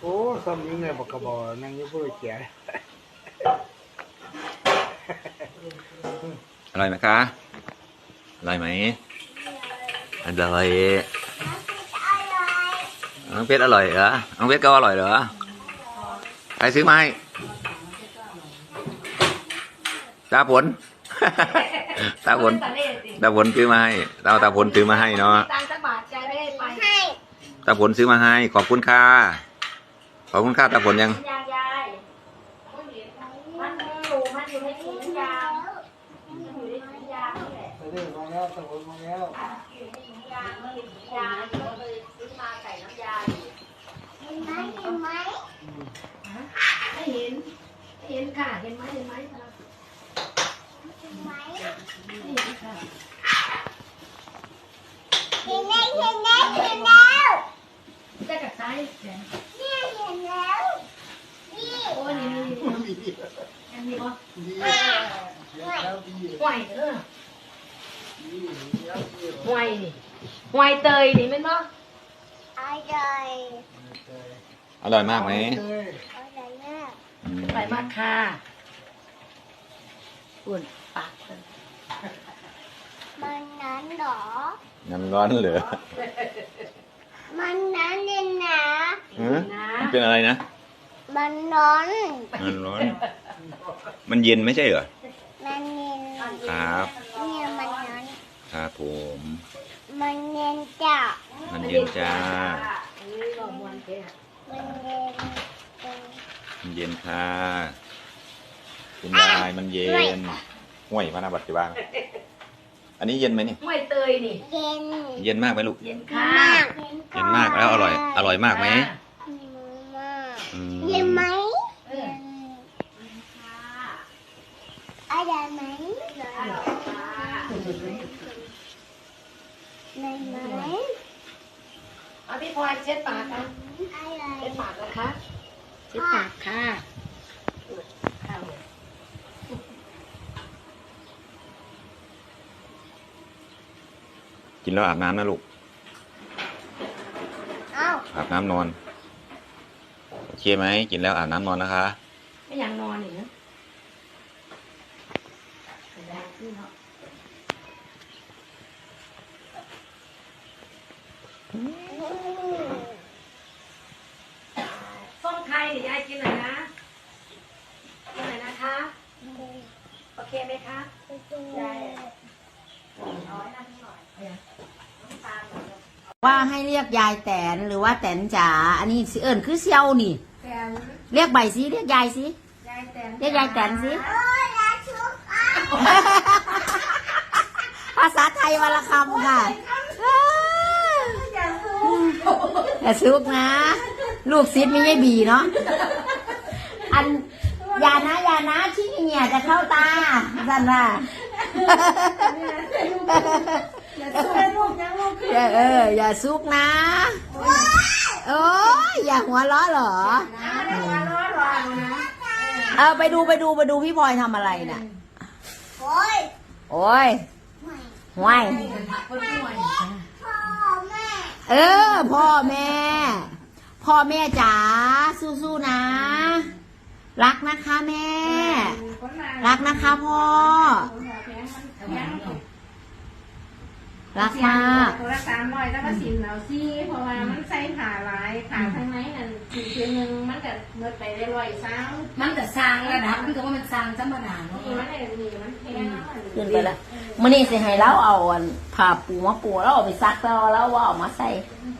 โอ้สำนึงเลยบอกกระบอกนั่งอยุ่งพูดเจ๋อร่อยไหมคะ อร่อยไหมอร่อยน้องเพชรอร่อยเหรอน้องเพชรก็อร่อยเหรอ ใครซื้อไหมตาผล ตาผลตะเล่สิตาผลซื้อมาให้เราตาผลซื้อมาให้เนาะตังค์สักบาทใจไม่ได้ไปให้ตาผลซื้อมาให้ ขอบคุณค่ะขอบคุณค่ะตาผลยังยางยายมันอยู่มันอยู่ในถุงยางมันอยู่ในถุงยางนี่แหละไปเรื่องมาแล้วตะวันมาแล้วอยู่ในถุงยางมันเป็นถุงยางก็เลยซื้อมาใส่น้ำยาเห็นไหมเห็นไหมไม่เห็นไม่เห็นค่ะเห็นไหมเห็นไหม คะเห็นไหมไม่เห็นค่ะเห็นไหมเห็นไหมเห็นแล้วได้กับซ้ายเนี่ยวโอ้ยนี่นี่นี่อันนี้วะดีแล้วดีห่วยเออดีแล้วดีห่วยนี่ห่วยเตยนี่แมันบ่อร่อยมากไหมอร่อยมากอืมไปมากค่ะ อุ่นปากเพิ่นมันนั้นเหรอ น้ำร้อนเหรอมันนั้นเลยนะหือนะมันเป็นอะไรนะ มันร้อนมันร้อน มันเย็นไม่ใช่เหรอ มันเย็นครับ เนี่ยมันร้อนครับผม มันเย็นจ้ะมันเย็นจ้าเอ้ยบ่ม่วนแกมันเย็นเป็น มันเย็นค่ะ คุณยายมันเย็นห่วยพระนาบัติบ้างอันนี้เย็นไหมนี่ห่วยเตยนี่ เย็น เย็นมากไหมลูก เย็นค่ะมากเย็นมากแล้วอร่อย อร่อยมากไหมมากอืมเย็นไหมเออค่ะอร่อยไหมอร่อยค่ะไม่ไหมเอาพี่พลอยเช็ดปากนะอร่อยเช็ดปากนะคะเช็ดปากค่ะข้าว กินแล้วอาบน้ำนะลูกเอ้าอาบน้ำนอน โอเคไหม กินแล้วอาบน้ำนอนนะคะ ไม่อยากนอนอีกนะแรงขึ้นเนาะส้มไทยเดี๋ยวยายกินหน่อยนะ กินหน่อยนะคะ โอเคไหมคะยายเอาไว้นั่งหน่อยเอาอย่างน้ำตาลหน่อย ว่าให้เรียกยายแตนหรือว่าแตนจ๋าอันนี้สิเอิญคือเซียวนี่ แตนเรียกใบสิเรียกยายสิยายแตนเรียกยายแตนสิโอ้ยแล้วชุบอะภาษาไทยวรรณคำค่ะอย่าซุกนะ ลูกซิดไม่ใช่บีเนาะอันอยานะอยานะที่เนี่ยจะเข้าตาสันว่า เออเออ อย่าซุกนะ โอ้ยอย่าหัวเราะเหรอ เออไปดูไปดูไปดูพี่พลอยทำอะไรน่ะ โอ้ยโอ้ยไม่ห่วย พ่อแม่เออ พ่อแม่ พ่อแม่จ๋าสู้ๆนะ รักนะคะแม่ รักนะคะพ่อ รักมากตัวละสามร้อยแล้วก็สินเอาซี่เพราะว่ามันใส่ขาหลายขาข้างในนั่นคือคือหนึ่งมันก็เมื่อไปได้ร้อยสามมันจะสร้างระดับมันก็ว่ามันสร้างธรรมดาเนาะนี่มันได้มีมันแพงเนาะขึ้นไปแล้วมื่อนี้สิให้เราเอาอันผ้าปูมาปูแล้วเอาไปซักแล้วแล้วว่าเอามาใส่เ